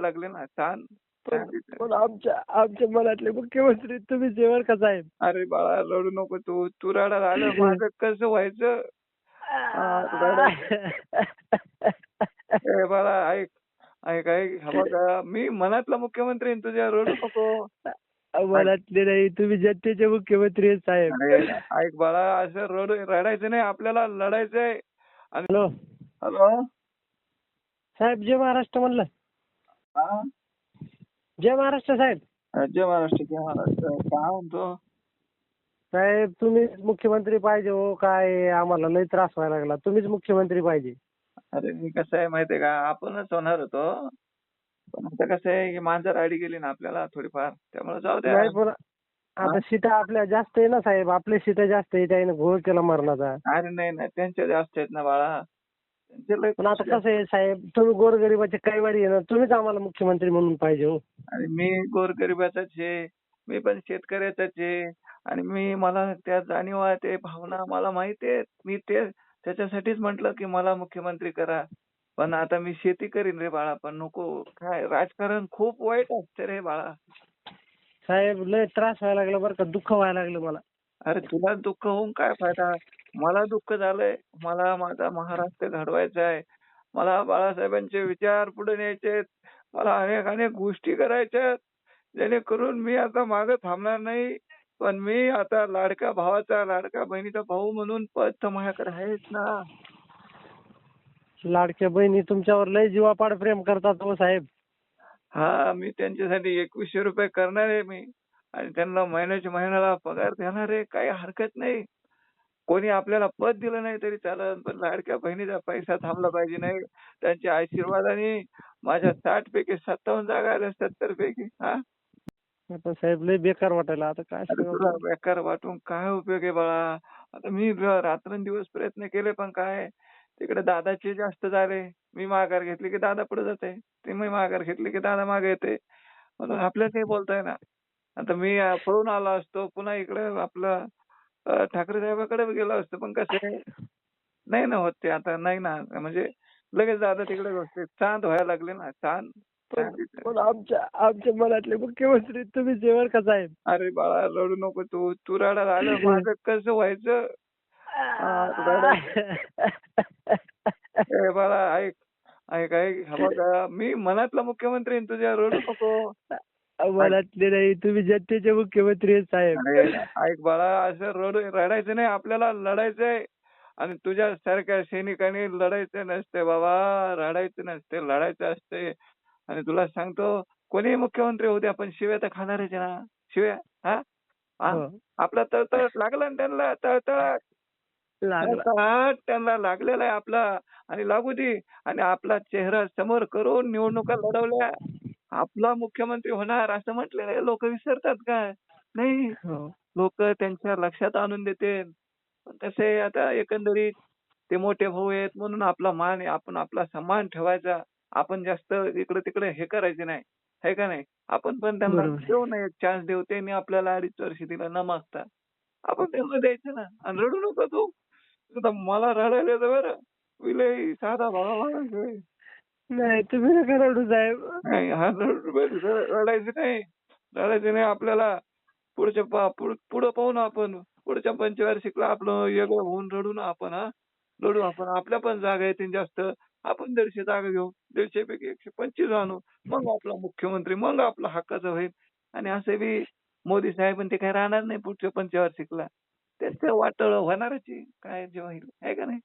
लागले ना छान. पण आमच्या आमच्या मनातले मुख्यमंत्री तुम्ही जेवण का साहेब? अरे बाळा रडू नको तू. तू रडायला आलं माझं कसं व्हायचं? बाळा ऐक ऐक ऐक. हा मी मनातला मुख्यमंत्री आहे, तुझ्या रडू नको. मनातले नाही तुम्ही जनतेचे मुख्यमंत्री साहेब. ऐक बाळा असं रडू रडायचं नाही. आपल्याला लढायचंय. हॅलो. हॅलो. साहेब जय महाराष्ट्र म्हणलं. हा? जय महाराष्ट्र साहेब. जय महाराष्ट्र जय महाराष्ट्र. काय म्हणतो? साहेब तुम्हीच मुख्यमंत्री पाहिजे हो काय आम्हाला लय त्रास व्हायला लागला. तुम्हीच मुख्यमंत्री पाहिजे. अरे मी कसं आहे माहितीये का? आपणच होणार होतो. पण आता कसं आहे की मांजर आडी गेली ना आपल्याला थोडीफार. त्यामुळे जाऊ द्या. नाही पण आता सीटा आपल्या जास्त आहे ना साहेब. आपल्या सीटा जास्त आहे त्याने घोळ केला मरणाचा. अरे नाही नाही. त्यांच्या जास्त आहेत ना बाळा. पण आता कसं आहे साहेब तुम्ही गोरगरिबाचे काही वारी आहे ना तुम्हीच आम्हाला मुख्यमंत्री म्हणून पाहिजे हो. आणि मी गोरगरिबाचाच आहे मी पण शेतकऱ्याचाच आहे आणि मी मला त्या जाणीव ते भावना मला माहिती आहेत. मी ते त्याच्यासाठीच म्हंटल की मला मुख्यमंत्री करा. पण आता मी शेती करीन रे बाळा पण नको. काय राजकारण खूप वाईट असते रे बाळा. साहेब लय त्रास व्हायला लागला बरं का दुःख व्हायला लागलं मला. अरे तुला दुःख होऊन काय फायदा? मला दुःख झालंय. मला माझा महाराष्ट्र घडवायचा आहे. मला बाळासाहेबांचे विचार पुढे न्यायचे मला अनेक अनेक गोष्टी करायच्या आहेत. जेणेकरून मी आता मागे थांबणार नाही. पण मी आता लाडका भावाचा लाडका बहिणीचा भाऊ म्हणून पद तर माझ्याकडे आहेच ना. लाडक्या बहिणी तुमच्यावर लय जीवापाड प्रेम करतात हो साहेब. हा मी त्यांच्यासाठी एकवीसशे रुपये करणार आहे मी. आणि त्यांना महिन्याच्या महिन्याला पगार देणार आहे. काही हरकत नाही. कोणी आपल्याला पद दिलं नाही तरी चालेल पण लाडक्या बहिणीचा पैसा थांबला पाहिजे नाही. त्यांच्या आशीर्वादाने माझ्या साठ पैकी सत्तावन्न जागा आल्या सत्तर पैकी हा? आता साहेब लय बेकार वाटायला. आता काय अरे सांगावं? तुला बेकार वाटून काय उपयोग आहे बाळा? आता मी र- रात्रंदिवस प्रयत्न केले पण काय? तिकडे दादाचे जास्त झाले. मी माघार घेतली की दादा पुढे जाते. ते मी माघार घेतली की दादा मागे येते. म्हणून आपल्याला काही बोलता ना आता मी अं, पळून आलो असतो पुन्हा इकडे आपलं ठाकरे साहेबाकडे गेलो असतो पण कसं आहे नाही ना होत ते आता नाही ना. म्हणजे लगेच दादा तिकडे बसते शांत व्हायला लागले ना शांत. पण आमच्या आमच्या मनातले मुख्यमंत्री तुम्ही जेवण का साहेब? अरे बाळा रडू नको तू तू रडायला आलं माझं कसं व्हायचं? बाळा ऐक ऐक ऐक मी मनातला मुख्यमंत्री आहे, तुझ्या रडू नको. मनातले नाही. तुम्ही जनतेचे मुख्यमंत्री आहेत साहेब. ऐक बाळा असं रडू रडायचं नाही. आपल्याला लढायचंय आणि तुझ्या सारख्या सैनिकांनी लढायचं नसते बाबा. रडायचं नसते लढायचं असते आणि तुला सांगतो कोणी मुख्यमंत्री होते आपण शिव्या तर खाणारच आहे ना शिव्या हा? हा? आपला तळतळ लागला ना त्यांना तळतळ? त्यांना लागलेला आहे आपला. आणि लागू दे. आणि आपला चेहरा समोर करून निवडणुका लढवल्या. आपला मुख्यमंत्री होणार असं म्हटलेलं लोक विसरतात काय नाही हो. लोक त्यांच्या लक्षात आणून देते आहे आता एकंदरीत ते मोठे भाऊ आहेत म्हणून आपला मान आहे आपण आपला सन्मान ठेवायचा. आपण जास्त इकडे तिकडे हे करायचे नाही है का नाही? आपण पण त्यांना. देऊ ना एक चान्स देऊ त्यांनी आपल्याला अडीच वर्ष दिला न मागता. आपण त्यांना द्यायचं ना. आणि रडू नको तू. मला रडायला बरं. विलय साधा भावा नाही तुम्ही नका रडू साहेब. नाही हा रड- रडायचं नाही. रडायचं नाही आपल्याला पुढच्या पुढे पाहू ना आपण. पुढच्या पंचवार्षिकला आपलं वेगळं होऊन रडू ना आपण हा. रडू आपण. आपल्या पण जागा येतील जास्त. आपण दीडशे जागा घेऊ. दीडशे पैकी एकशे पंचवीस आणू. मग आपला मुख्यमंत्री मग आपला हक्काचं होईल. आणि असे बी मोदी साहेब ते काही राहणार नाही पुढच्या पंचवार्षिकला. त्यांचं वाटळ होणारच काय जे होईल आहे का नाही?